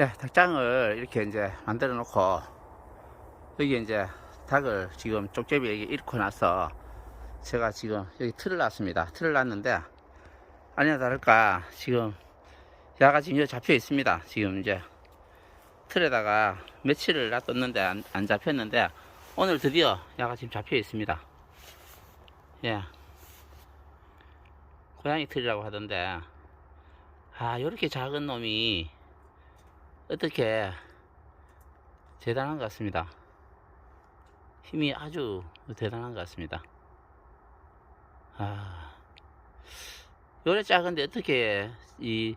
예, 닭장을 이렇게 이제 만들어 놓고 여기 이제 닭을 지금 쪽제비 여기 잃고 나서 제가 지금 여기 틀을 놨습니다. 틀을 놨는데 아니나 다를까 지금 야가 지금 여기 잡혀 있습니다. 지금 이제 틀에다가 며칠을 놔뒀는데 안, 안 잡혔는데 오늘 드디어 야가 지금 잡혀 있습니다. 예. 고양이 틀이라고 하던데 아 요렇게 작은 놈이 어떻게 대단한 것 같습니다. 힘이 아주 대단한 것 같습니다. 아, 요래 작은데 어떻게 이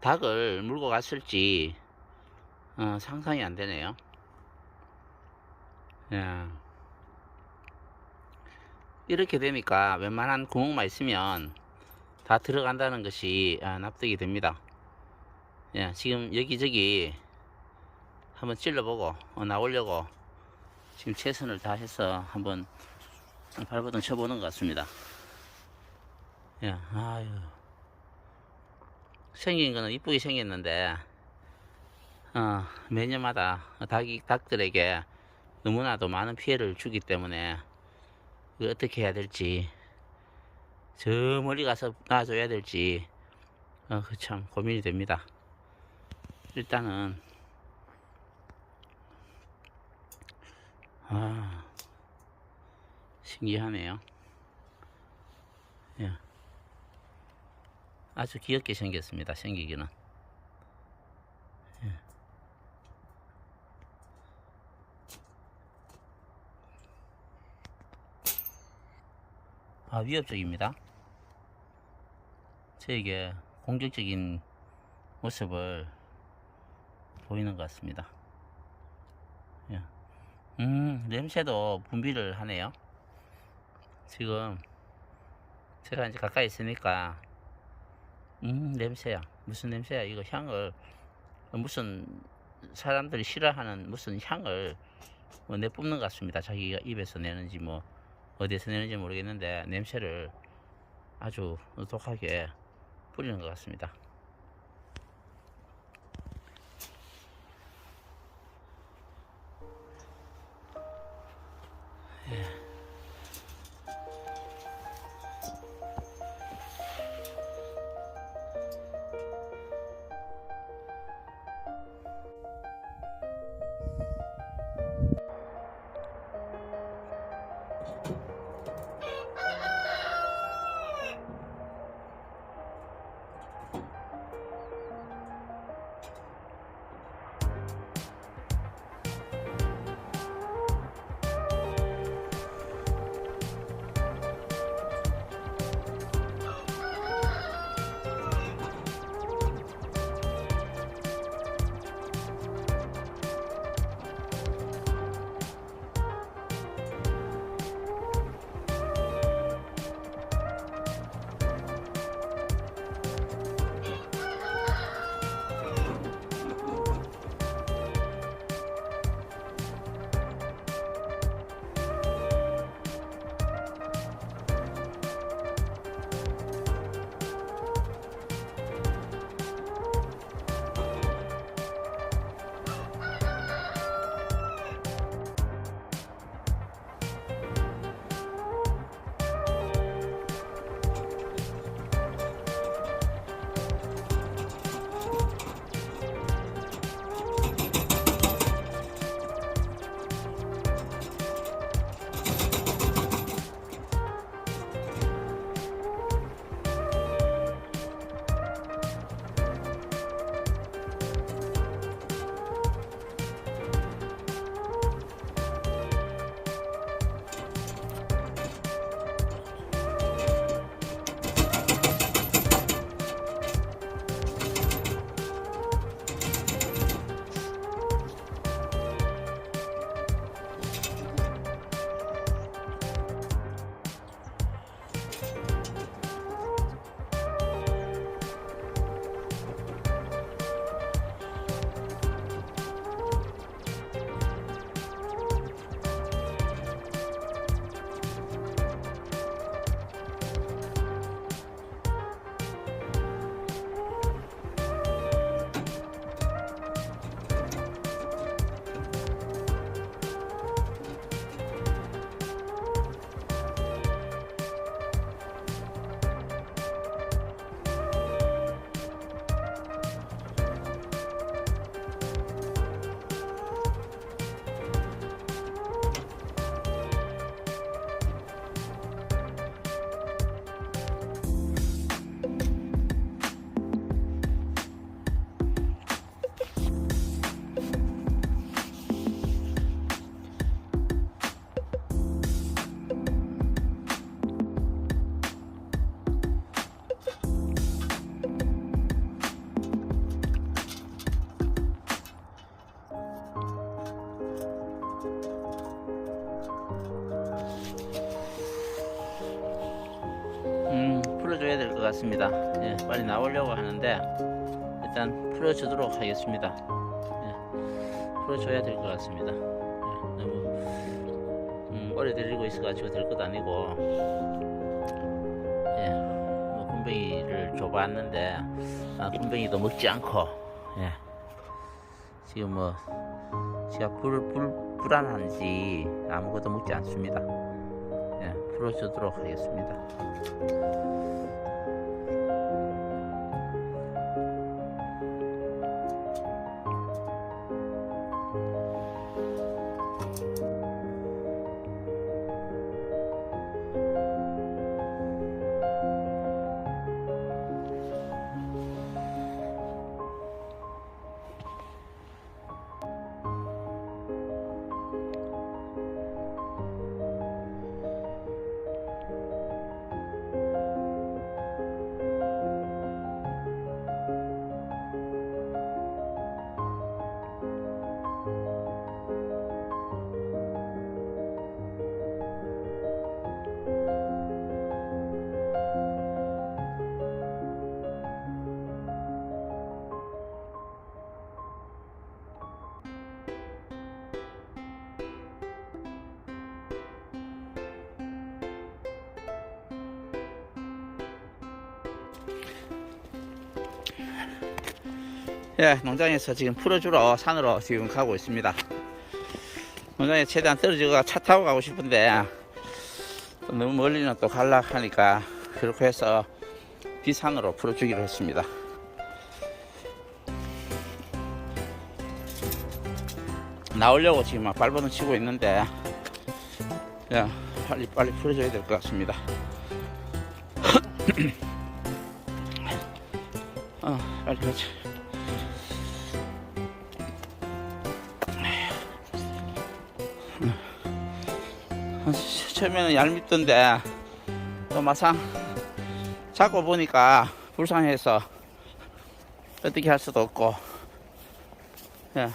닭을 물고 갔을지 어, 상상이 안 되네요. 예. 이렇게 되니까 웬만한 구멍만 있으면 다 들어간다는 것이 아, 납득이 됩니다. 예, 지금 여기저기 한번 찔러보고 어, 나오려고 지금 최선을 다해서 한번 발버둥 쳐보는 것 같습니다. 예, 아유. 생긴 거는 이쁘게 생겼는데, 어, 매년마다 닭이, 닭들에게 너무나도 많은 피해를 주기 때문에, 이거 어떻게 해야 될지, 저 멀리 가서 놔줘야 될지, 어, 그 참 고민이 됩니다. 일단은, 아, 신기하네요. 예. 아주 귀엽게 생겼습니다. 생기기는. 예. 아, 위협적입니다. 저에게 공격적인 모습을 보이는 것 같습니다. 예. 음, 냄새도 분비를 하네요. 지금 제가 이제 가까이 있으니까 음 냄새야 무슨 냄새야 이거 향을 무슨 사람들이 싫어하는 무슨 향을 뭐 내뿜는 것 같습니다 자기가 입에서 내는지 뭐 어디에서 내는지 모르겠는데 냄새를 아주 독하게 뿌리는 것 같습니다 같습니다. 예, 빨리 나오려고 하는데 일단 풀어주도록 하겠습니다. 예, 풀어줘야 될 것 같습니다. 예, 너무 음, 오래 데리고 있어가지고 될 것도 아니고 예, 뭐 군뱅이를 줘봤는데 아, 군뱅이도 먹지 않고 예, 지금 뭐 제가 불, 불, 불안한지 아무것도 먹지 않습니다. 예, 풀어주도록 하겠습니다. 예, 농장에서 지금 풀어주러 산으로 지금 가고 있습니다. 농장에 최대한 떨어지고 차 타고 가고 싶은데 또 너무 멀리는 또 갈라 하니까 그렇게 해서 비산으로 풀어주기로 했습니다. 나오려고 지금 막 발버둥 치고 있는데 야, 빨리 빨리 풀어줘야 될 것 같습니다. 어, 빨리 그렇지. 처음에는 얄밉던데 또 막상 잡고 보니까 불쌍해서 어떻게 할 수도 없고 예.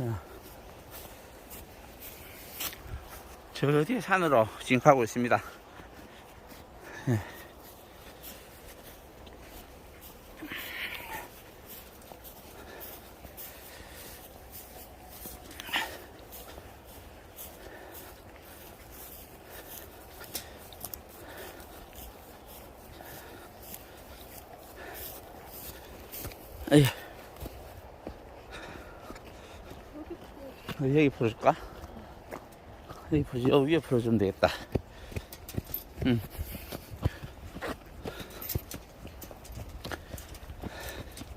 예. 저 어디에 산으로 지금 가고 있습니다. 예. 에이. 어, 여기 풀어줄까? 여기 풀어줘. 여기 위에 풀어주면 되겠다. 응.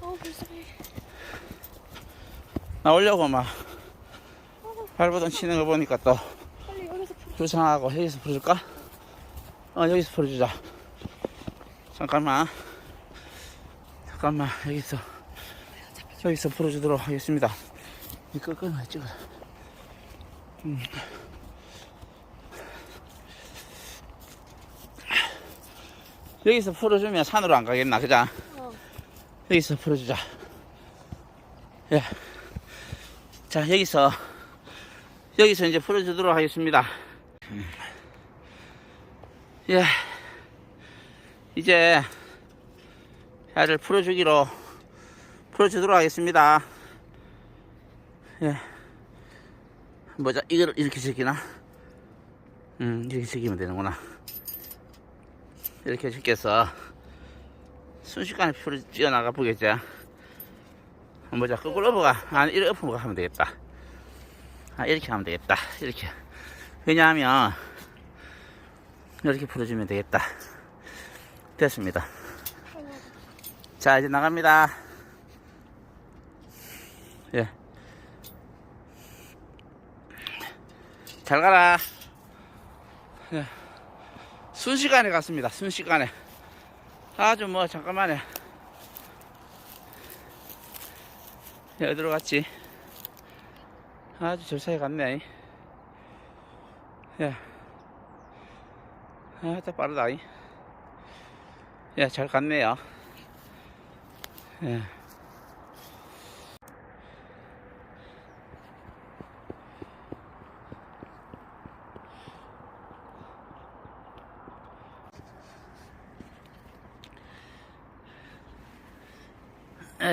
어 불쌍해. 나오려고 막 발버둥 치는 거 보니까 또 빨리 여기서 풀. 불쌍하고 여기서 풀어줄까? 어, 여기서 풀어주자. 잠깐만. 잠깐만, 여기서. 여기서 풀어주도록 하겠습니다. 이 끄끄만 찍어. 음. 여기서 풀어주면 산으로 안 가겠나, 그자? 어. 여기서 풀어주자. 예. 자, 여기서, 여기서 이제 풀어주도록 하겠습니다. 음. 예. 이제, 애를 풀어주기로, 풀어주도록 하겠습니다. 예. 뭐자, 이걸 이렇게 제끼나? 음, 이렇게 제끼면 되는구나. 이렇게 제껴서, 순식간에 풀을 찌어나가 보겠지. 뭐자, 거꾸로 엎어가. 아, 이렇게 엎어가 하면 되겠다. 아, 이렇게 하면 되겠다. 이렇게. 왜냐하면, 이렇게 풀어주면 되겠다. 됐습니다. 자, 이제 나갑니다. 예. 잘 가라. 예. 순식간에 갔습니다. 순식간에. 아주 뭐, 잠깐만요. 예, 어디로 갔지? 아주 절사에 갔네. 예. 아, 또 빠르다. 이. 예, 잘 갔네요. 예.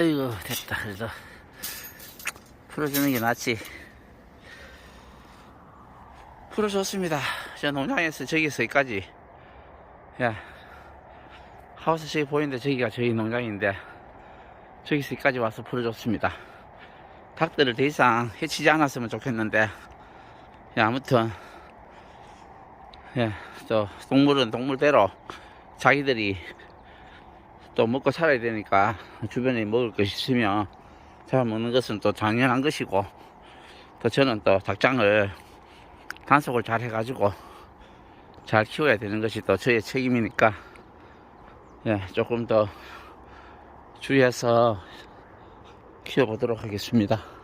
아이고 됐다. 그래도 풀어주는 게 낫지? 풀어줬습니다. 저 농장에서 저기서 여기까지. 야 하우스 저기 보이는데 저기가 저희 농장인데 저기서 여기까지 와서 풀어줬습니다. 닭들을 더 이상 해치지 않았으면 좋겠는데. 야, 아무튼 예, 또 동물은 동물대로 자기들이 또 먹고 살아야 되니까 주변에 먹을 것이 있으면 잡아먹는 것은 또 당연한 것이고 또 저는 또 닭장을 단속을 잘 해가지고 잘 키워야 되는 것이 또 저의 책임이니까 예, 조금 더 주의해서 키워보도록 하겠습니다.